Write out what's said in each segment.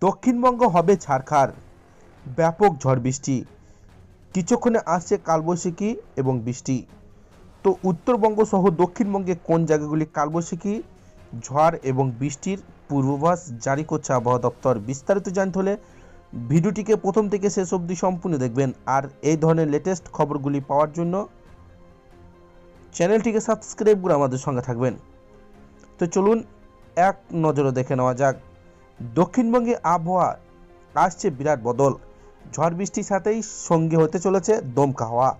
দক্ষিণবঙ্গ হবে ছারখার। ব্যাপক ঝড় বৃষ্টি। কিছুক্ষণে আসছে কালবৈশাখী এবং বৃষ্টি। তো উত্তরবঙ্গ সহ দক্ষিণবঙ্গে কোন জায়গাগুলি কালবৈশাখী? ঝড় এবং বৃষ্টির পূর্বাভাস জারি করছে আবহাওয়া দপ্তর। বিস্তারিত জানতে হলে ভিডিওটিকে প্রথম থেকে শেষ অবধি সম্পূর্ণ দেখবেন। আর এই ধরনের লেটেস্ট খবরগুলি পাওয়ার জন্য চ্যানেলটিকে সাবস্ক্রাইব করে আমাদের সঙ্গে থাকবেন। তো চলুন এক নজরে দেখে নেওয়া যাক। দক্ষিণবঙ্গে আবহাওয়া আসছে বিরাট বদল। ঝড় বৃষ্টির সাথেই সঙ্গে হতে চলেছে দমকা হাওয়া।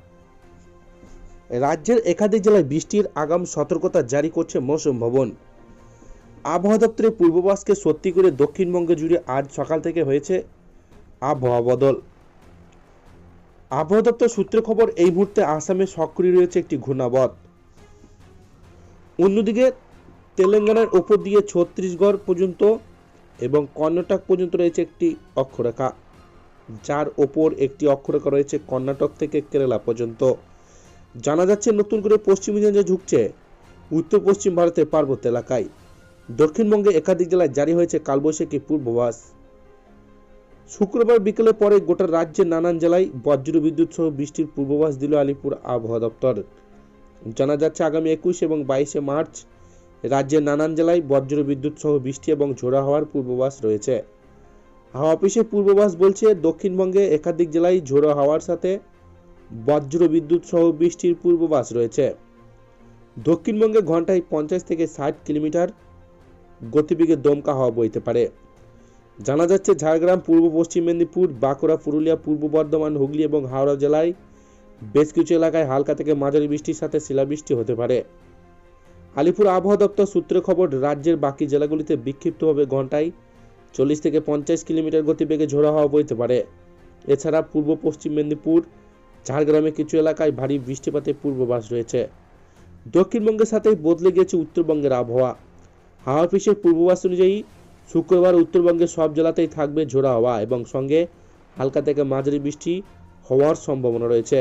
রাজ্যের একাধিক জেলায় বৃষ্টির আগাম সতর্কতা জারি করছে মৌসুম ভবন। আবহাওয়া দপ্তরের পূর্ববাসকে সত্যি করে দক্ষিণবঙ্গ জুড়ে আজ সকাল থেকে হয়েছে আবহাওয়া বদল। আবহাওয়া দপ্তর সূত্রে খবর, এই মুহূর্তে আসামে সক্রিয় রয়েছে একটি ঘূর্ণাবধ অন্যদিকে, তেলেঙ্গানার ওপর দিয়ে ছত্তিশগড় পর্যন্ত এবং কর্ণাটক পর্যন্ত রয়েছে একটি অক্ষরেখা, যার ওপর একটি অক্ষরেখা রয়েছে কর্ণাটক থেকে কেরালা পর্যন্ত। জানা যাচ্ছে নতুন করে পশ্চিমী রেঞ্জে ঝুঁকছে উত্তর পশ্চিম ভারতের পার্বত্য এলাকায়। দক্ষিণবঙ্গে একাধিক জেলায় জারি হয়েছে কালবৈশাখী পূর্বাভাস। শুক্রবার বিকেলে পরে গোটা রাজ্যের নানান জেলায় বজ্র বিদ্যুৎ সহ বৃষ্টির পূর্বাভাস দিল আলিপুর আবহাওয়া দপ্তর। জানা যাচ্ছে আগামী একুশ এবং বাইশে মার্চ রাজ্যের নানান জেলায় বজ্র বিদ্যুৎ সহ বৃষ্টি এবং ঝোড়া হওয়ার পূর্বাভাস রয়েছে। হাওয়া অফিসের পূর্বাভাস বলছে, দক্ষিণবঙ্গে একাধিক জেলায় ঝোড়ো হাওয়ার সাথে বজ্র বিদ্যুৎ সহ বৃষ্টির পূর্বাভাস রয়েছে। দক্ষিণবঙ্গে ঘন্টায় পঞ্চাশ থেকে ষাট কিলোমিটার গতিবেগে দমকা হাওয়া বইতে পারে। জানা যাচ্ছে, ঝাড়গ্রাম, পূর্ব পশ্চিম মেদিনীপুর, বাঁকুড়া, পুরুলিয়া, পূর্ব বর্ধমান, হুগলি এবং হাওড়া জেলায় বেশ কিছু এলাকায় হালকা থেকে মাঝারি বৃষ্টির সাথে শিলাবৃষ্টি হতে পারে। আলিপুর আবহাওয়া দপ্তর সূত্রে খবর, রাজ্যের বাকি জেলাগুলিতে বিক্ষিপ্তভাবে ঘন্টায় চল্লিশ থেকে পঞ্চাশ কিলোমিটার গতিবেগে ঝোড়া হওয়া বইতে পারে। এছাড়া পূর্ব পশ্চিম মেদিনীপুর ঝাড়গ্রামে কিছু এলাকায় ভারী বৃষ্টিপাতের পূর্বাভাস রয়েছে। দক্ষিণবঙ্গের সাথেই বদলে গিয়েছে উত্তরবঙ্গের আবহাওয়া। হাওয়া অফিসের পূর্বাভাস অনুযায়ী, শুক্রবার উত্তরবঙ্গের সব জেলাতেই থাকবে ঝোড়া হাওয়া এবং সঙ্গে হালকা থেকে মাঝারি বৃষ্টি হওয়ার সম্ভাবনা রয়েছে।